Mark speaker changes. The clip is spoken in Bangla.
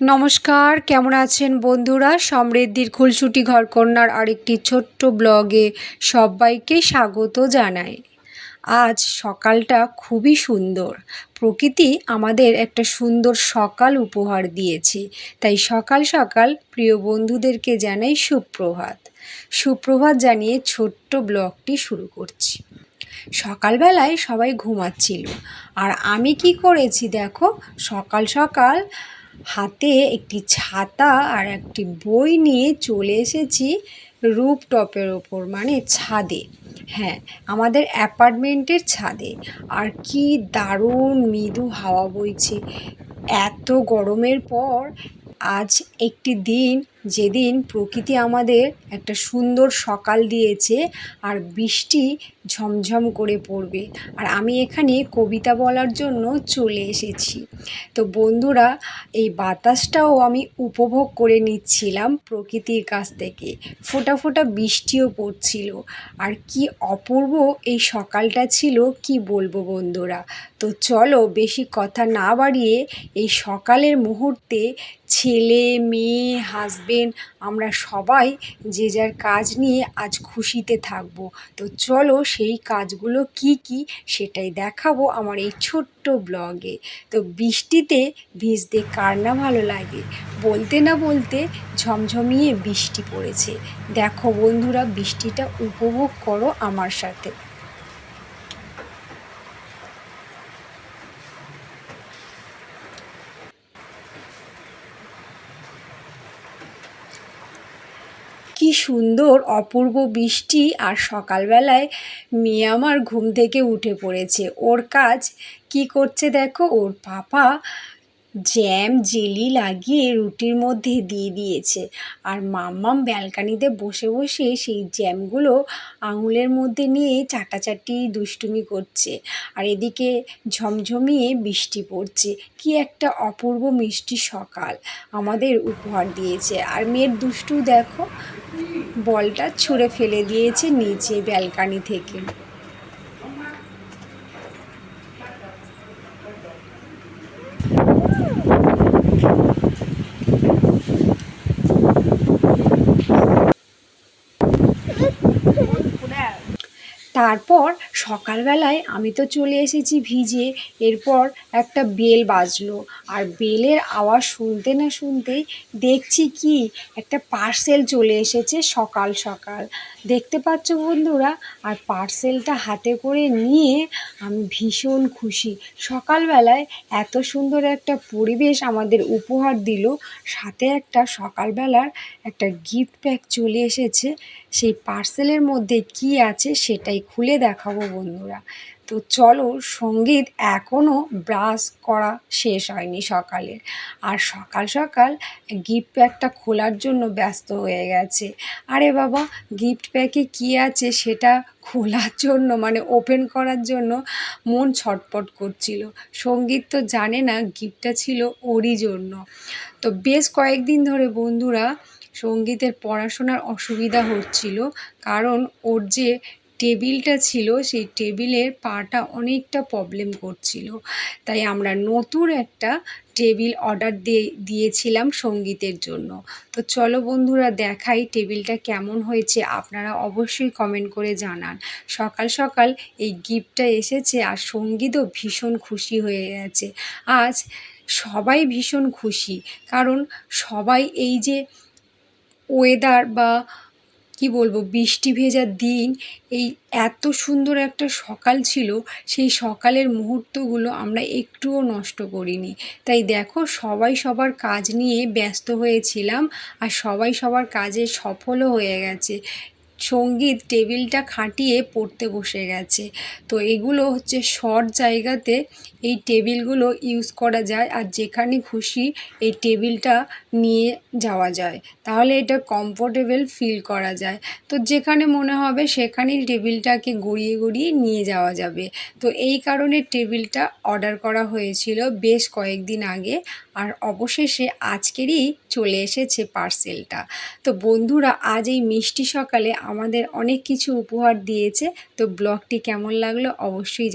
Speaker 1: নমস্কার, কেমন আছেন বন্ধুরা? সমৃদ্ধির খুলসুটি ঘরকন্যার আরেকটি ছোট্ট ব্লগে সবাইকে স্বাগত জানাই। আজ সকালটা খুবই সুন্দর। প্রকৃতি আমাদের একটা সুন্দর সকাল উপহার দিয়েছে। তাই সকাল সকাল প্রিয় বন্ধুদেরকে জানাই সুপ্রভাত। সুপ্রভাত জানিয়ে ছোট্ট ব্লগটি শুরু করছি। সকালবেলায় সবাই ঘুমাচ্ছিল। আর আমি কি করেছি দেখো? সকাল সকাল হাতে একটি ছাতা আর একটি বই নিয়ে চলে এসেছি রুপটপের ওপর মানে ছাদে। হ্যাঁ আমাদের অ্যাপার্টমেন্টের ছাদে। আর কি দারুণ মৃদু হাওয়া বইছে। এত গরমের পর আজ একটি দিন যেদিন প্রকৃতি আমাদের একটা সুন্দর সকাল দিয়েছে আর বৃষ্টি ঝমঝম করে পড়বে। আর আমি এখানে কবিতা বলার জন্য চলে এসেছি। তো বন্ধুরা, এই বাতাসটাও আমি উপভোগ করে নিচ্ছিলাম প্রকৃতির কাছ থেকে। ফোটা ফোটা বৃষ্টিও পড়ছিল। আর কি অপূর্ব এই সকালটা ছিল, কি বলব বন্ধুরা? তো চলো বেশি কথা না বাড়িয়ে এই সকালের মুহূর্তে ছেলে, মেয়ে হাজবেন্ড আমরা সবাই যে যার কাজ নিয়ে আজ খুশিতে থাকব। তো চলো সেই কাজগুলো কি কি সেটাই দেখাবো আমার এই ছোট্ট ব্লগে। তো বৃষ্টিতে ভিজতে কার না ভালো লাগে? বলতে না বলতে ঝমঝমিয়ে বৃষ্টি পড়েছে। দেখো বন্ধুরা, বৃষ্টিটা উপভোগ করো আমার সাথে। সুন্দর অপূর্ব বৃষ্টি আর সকালবেলায় মেয়ে আমার ঘুম থেকে উঠে পড়েছে। ওর কাজ কি করছে দেখো? ওর পাপা জ্যাম, জেলি লাগিয়ে রুটির মধ্যে দিয়ে দিয়েছে। আর মাম্মাম ব্যালকানিতে বসে বসে সেই জ্যামগুলো আঙুলের মধ্যে নিয়ে চাটাচাটি, দুষ্টুমি করছে। আর এদিকে ঝমঝমিয়ে বৃষ্টি পড়ছে। কি একটা অপূর্ব মিষ্টি সকাল আমাদের উপহার দিয়েছে। আর মেয়ের দুষ্টু দেখো, বলটা ছুঁড়ে ফেলে দিয়েছে নিচে ব্যালকানি থেকে। তারপর সকালবেলায় আমি তো চলে এসেছি ভিজে, এরপর একটা বেল বাজলো। আর বেলের আওয়াজ শুনতে না শুনতেই দেখছি কি, একটা পার্সেল চলে এসেছে সকাল সকাল। দেখতে পাচ্ছ বন্ধুরা? আর পার্সেলটা হাতে করে নিয়ে আমি ভীষণ খুশি। সকালবেলায় এত সুন্দর একটা পরিবেশ আমাদের উপহার দিল। সাথে একটা সকালবেলার একটা গিফট প্যাক চলে এসেছে। সেই পার্সেলের মধ্যে কি আছে সেটাই খুলে দেখাবো বন্ধুরা। তো চলো সংগীত এখনও ব্রাশ করা শেষ হয়নি সকালের আর সকাল সকাল গিফট প্যাকটা খোলার জন্য ব্যস্ত হয়ে গেছে। আরে বাবা গিফট প্যাকে কী আছে সেটা খোলার জন্য মানে ওপেন করার জন্য মন ছটপট করছিল। সংগীত তো জানে না গিফটটা ছিল ওরই জন্য। তো বেশ কয়েকদিন ধরে বন্ধুরা সঙ্গীতের পড়াশোনার অসুবিধা হচ্ছিল, কারণ ওর যে টেবিলটা ছিল, সেই টেবিলের পাটা অনেকটা প্রবলেম করছিল। তাই আমরা নতুন একটা টেবিল অর্ডার দিয়ে, দিয়েছিলাম সঙ্গীতের জন্য। তো চলো বন্ধুরা দেখাই টেবিলটা কেমন হয়েছে। আপনারা অবশ্যই কমেন্ট করে জানান। সকাল সকাল এই গিফটটা এসেছে আর সঙ্গীতও ভীষণ খুশি হয়ে গেছে। আজ সবাই ভীষণ খুশি। কারণ সবাই এই যে ওয়েদার বা কি বলব, বৃষ্টি ভেজার দিন, এই এত সুন্দর একটা সকাল ছিল, সেই সকালের মুহূর্তগুলো আমরা একটুও নষ্ট করিনি। তাই দেখো, সবাই সবার কাজ নিয়ে ব্যস্ত হয়েছিলাম, আর সবাই সবার কাজে সফলও হয়ে গেছে। সংগীত টেবিলটা খাটিয়ে পড়তে বসে গেছে। তো এগুলো হচ্ছে শর্ট জায়গাতে এই টেবিলগুলো ইউজ করা যায় আর যেখানে খুশি এই টেবিলটা নিয়ে যাওয়া যায়। তাহলে এটা কমফোর্টেবল ফিল করা যায়। তো যেখানে মনে হবে সেখানেই টেবিলটাকে গড়িয়ে গড়িয়ে নিয়ে যাওয়া যাবে। তো এই কারণে টেবিলটা অর্ডার করা হয়েছিল বেশ কয়েকদিন আগে আর অবশেষে আজকেরই চলে এসেছে পার্সেলটা। তো বন্ধুরা, আজ এই মিষ্টি সকালে আমাদের অনেক কিছু উপহার দিয়েছে। তো ব্লগটি কেমন লাগল অবশ্যই